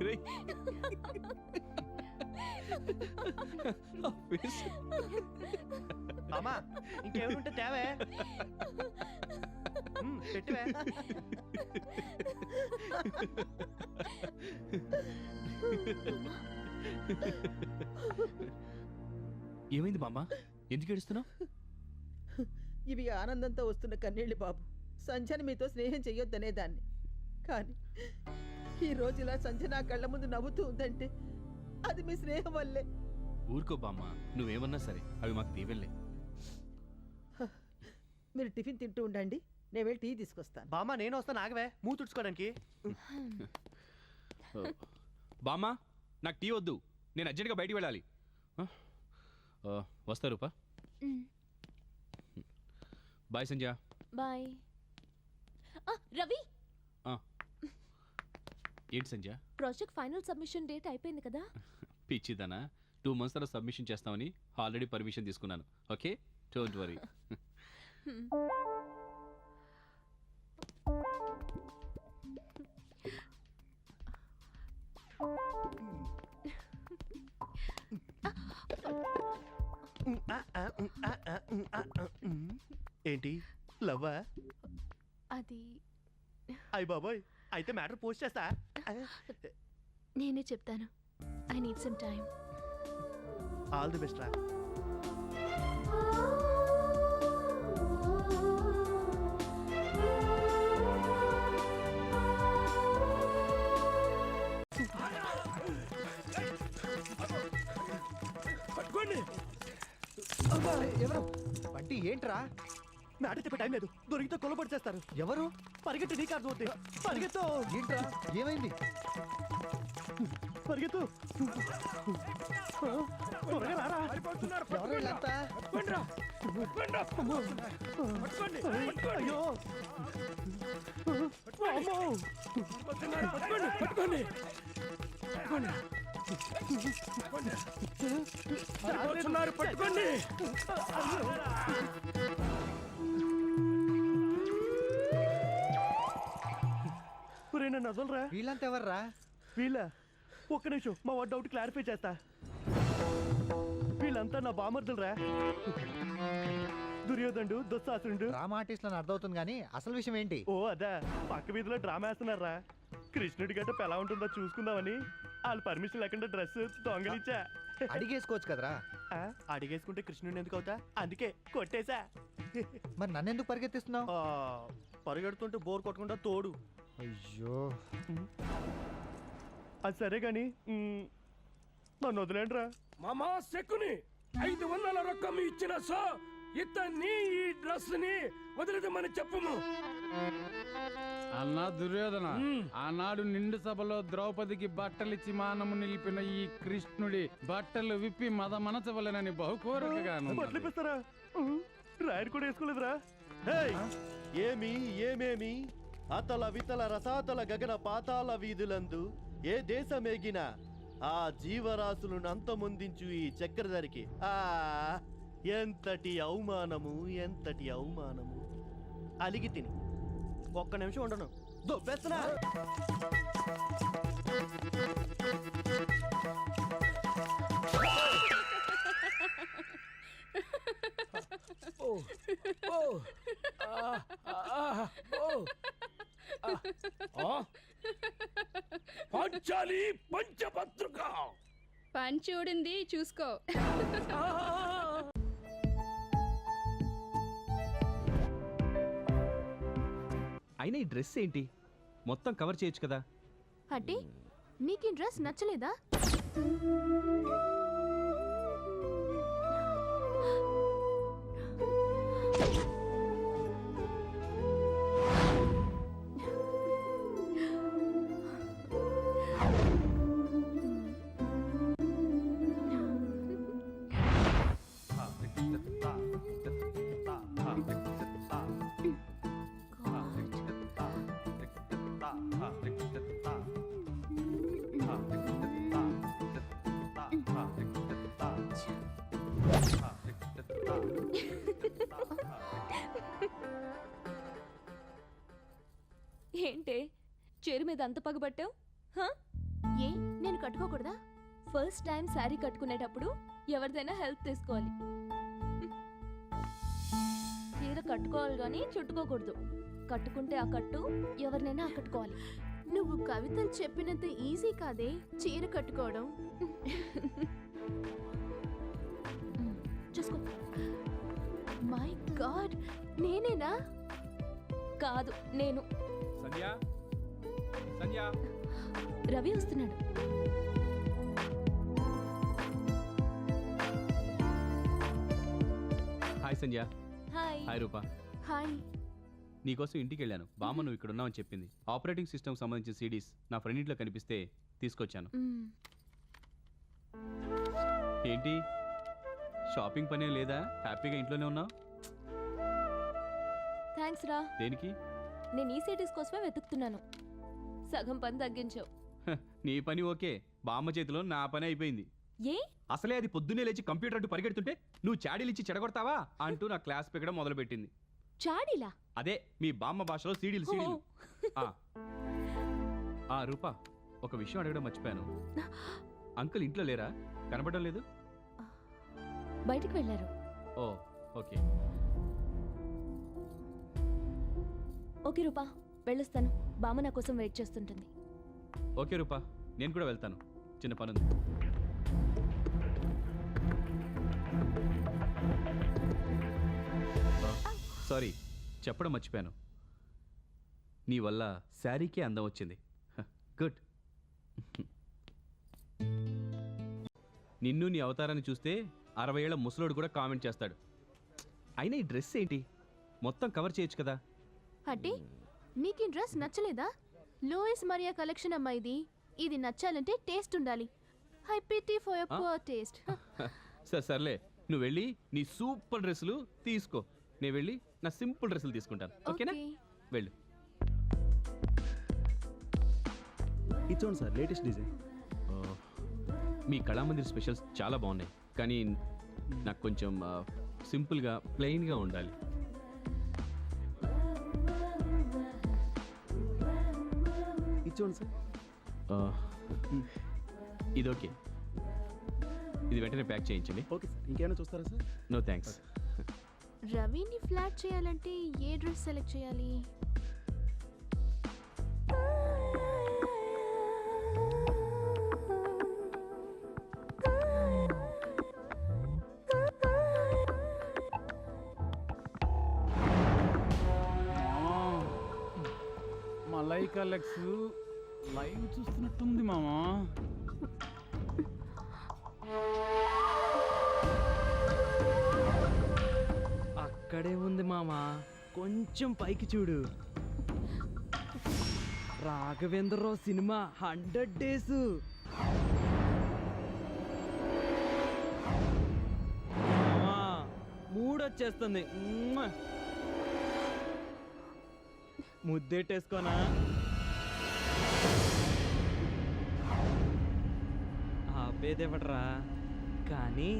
రేయ్. ఆ face. అమ్మా ఇంకేమైనా ఉంటే తేవే పెట్టివే ఏమైంది బామ్మ ఎందుకు ఏడుస్తున్నావు? ఇవి ఆనందంతో వస్తున్న కన్నీళ్ళు బాబు. సంధ్యని మీతో స్నేహం చెయ్యొద్దనేదాన్ని కానీ ఈ రోజు ఇలా సంధ్య నా కళ్ళ ముందు నవ్వుతూ ఉందంటే అది మీ స్నేహం వల్లే. ఊరుకో బామ్మ నువ్వేమన్నా సరే అవి మాకు దీవెళ్ళే మీరు టిఫిన్ తింటూ ఉండండి. నేను వెళ్ళి టీ తీసుకొస్తాను. బామ్మ నేను వస్తాను ఆగవే. మూ తుడుచుకోవడానికి. బామ్మ నాకు టీ వద్దు. నేను అర్జెంట్గా బయటికి వెళ్ళాలి. వస్తా రూపా. Bye Sanjay bye. ఆ, రవి! ఆ. ఏంటి Sanjay project final submission date అయిపోయింది కదా? పిచ్చిదనా. టూ మంత్స్ తర్వాత సబ్మిషన్ చేస్తామని ఆల్రెడీ పర్మిషన్ తీసుకున్నాను. ఓకే? Don't worry. ఆ, ఆ, ఉమ్, ఆ, ఆ, ఉమ్, ఆ, ఆ, ఉమ్. ఏంటి? లవ్వా? అది అయ్య బాబోయ్ అయితే మ్యాటర్ పోస్ట్ చేస్తా. నేనే చెప్తాను. I need some time all the best రా. ఎవరు బంటి ఏంట్రా? మ్యాటర్ చెప్పే టైం లేదు. దొరికితే కొలబడి చేస్తారు. ఎవరు? పరిగెట్టు నీకు అర్థం అవుతుంది పరిగెత్తు. ఏంట్రా? ఏమైంది? పరిగెత్తు. త్వరగా రారా. ఎవరు వీళ్ళంతా? అయ్యో. అమ్మో. పట్టుకోండి. ఒరేయ్, నన్ను వదలరా? వీళ్ళంతా ఎవర్రా? వీళ్ళ? ఒక్క నిమిషం మా వాడు డౌట్ క్లారిఫై చేస్తా. వీళ్ళంతా నా బామర్దులరా? దుర్యోధనుడు దుస్సాసురుడు. డ్రామా ఆర్టిస్ట్ అని అర్థమవుతుంది కానీ అసలు విషయం ఏంటి? ఓ అదా. పక్క వీధిలో డ్రామా వేస్తున్నారా? కృష్ణుడి గట్ట ఎలా ఉంటుందో చూసుకుందామని. వాళ్ళు పర్మిషన్ లేకుండా డ్రెస్ దొంగలిచ్చా. అడిగేసుకోవచ్చు కదరా. ఆ, అడిగేసుకుంటే కృష్ణుడిని ఎందుకు అవుతా? అందుకే కొట్టేశా. మరి నన్ను ఎందుకు పరిగెత్తిస్తున్నావు? ఆ, పరిగెడుతుంటే బోర్ కొట్టకుండా తోడు. అయ్యో. అది సరే గాని మ్, నన్ను వదిలేండిరా. మామా సెక్కుని ఐదు వందల రొక్కం ఇచ్చిన సో ఇతన్ని ఈ డ్రెస్ని వదిలిదమని చెప్పుము. అన్నా దుర్యోధన ఆనాడు నిండు సభలో ద్రౌపదికి బట్టలిచ్చి మానము నిలిపిన ఈ కృష్ణుడి బట్టలు విప్పి మద మనచవలెనని బహుకోరకగాను బట్లిపిస్తారా రాయర్ కూడా వేసుకోలేదురా. హేయ్! ఏమి ఏమేమి? అతల వితల రసాతల గగన పాతాల వీధులందు ఏ దేశమేగిన ఆ జీవరాశులను అంతమొందించు ఈ చక్రధరికి. ఆ ఎంతటి అవమానము ఎంతటి అవమానము. అలిగి తిని. ఒక్క నిమిషం ఉండను. దొబ్బేస్తున్నా పంచాలి పంచపత్రిక. పంచూడింది చూసుకో. అయినా ఈ డ్రెస్ ఏంటి? మొత్తం కవర్ చేయొచ్చు కదా. అంటే నీకు ఈ డ్రెస్ నచ్చలేదా? మీద అంత పగబట్టావు? ఏ నేను కట్టుకోకూడదా? ఫస్ట్ టైం శారీ కట్టుకునేటప్పుడు ఎవరిదైనా హెల్ప్ తీసుకోవాలి. చీర కట్టుకోవాలి కానీ చుట్టుకోకూడదు. కట్టుకుంటే ఆ కట్టు ఎవరినైనా ఆకట్టుకోవాలి. నువ్వు కవితలు చెప్పినంత ఈజీ కాదే చీర కట్టుకోవడం. చూసుకో. మై గాడ్ నేనేనా? కాదు నేను. సంధ్య సంధ్య? రవి వస్తున్నాడు. Hi Sandhya. Hi. Hi Rupa. Hi. నీకోసం ఇంటికి వెళ్ళాను బామ్మ నువ్వు ఇక్కడ ఉన్నావని చెప్పింది. ఆపరేటింగ్ సిస్టమ్ సంబంధించిన సిడీస్ నా ఫ్రెండ్ ఇంట్లో కనిపిస్తే తీసుకొచ్చాను. ఏంటి? షాపింగ్ పనే లేదా? హ్యాపీగా ఇంట్లోనే ఉన్నావు? థ్యాంక్స్ రా. దేనికి? నేను ఈ సిటీస్ కోసమే వెతుకుతున్నాను. సగం పని తగ్గించావు. నీ పని ఓకే. బామ్మ చేతిలో నా పని అయిపోయింది. ఏ? అసలే అది పొద్దున్నే లేచి కంప్యూటర్ అంటూ పరిగెడుతుంటే నువ్వు చాడీలు ఇచ్చి చెడగొడతావా అంటూ నా క్లాస్ పెక్కడం మొదలుపెట్టింది. చాడీలా? అదే మీ బామ్మ భాషలో సీడీలు సీడీలు. ఆ. ఆ రూపా ఒక విషయం అడగడం మర్చిపోయాను. అంకుల్ ఇంట్లో లేరా? కనపడడం లేదు? బయటికి వెళ్ళారు. Oh okay. ఓకే రూపా. వెళ్ళొస్తాను. బామ్మ నా కోసం వెయిట్ చేస్తుంటుంది. ఓకే రూపా నేను కూడా వెళ్తాను. చిన్న పనుంది. సారీ చెప్పడం మర్చిపోయాను. నీ వల్ల శారీకే అందం వచ్చింది. గుడ్. నిన్ను నీ అవతారాన్ని చూస్తే అరవై ఏళ్ళ ముసలోడు కూడా కామెంట్ చేస్తాడు. అయినా ఈ డ్రెస్ ఏంటి? మొత్తం కవర్ చేయొచ్చు కదా? అంటే నీకు ఈ డ్రెస్ నచ్చలేదా? లూయిస్ మరియా కలెక్షన్ అమ్మా ఇది ఇది నచ్చాలంటే టేస్ట్ ఉండాలి. I pity for your ah? Poor taste. సరే సర్లే. నువ్వు వెళ్ళి నీ సూపర్ డ్రెస్సులు తీసుకో. నేను వెళ్ళి నా సింపుల్ డ్రెస్సులు తీసుకుంటాను. ఓకేనా? వెళ్ళు. ఇది చూడండి సార్ లేటెస్ట్ డిజైన్. ఆ, మీ కళామందిర్ స్పెషల్స్ చాలా బాగున్నాయి. కానీ నాకు కొంచెం ఆ, సింపుల్గా ప్లెయిన్గా ఉండాలి. ఇది చూడండి సార్ ఇది ఓకే. ఇది వెంటనే ప్యాక్ చేయించండి. Okay sir. ఇంకేమైనా చూస్తారా సార్? నో థ్యాంక్స్ రవిని ఫ్లాట్ చేయాలంటే ఏ డ్రెస్ సెలెక్ట్ చేయాలి? మలైకా లెక్స్ లైవ్ చూస్తున్నట్టుంది మామా. అక్కడే ఉంది మామా. కొంచెం పైకి చూడు. Raghavendra Rao cinema hundred days. మూడొచ్చేస్తుంది ముద్దేటేసుకోనా? చెప్పేదేవడరా కానీ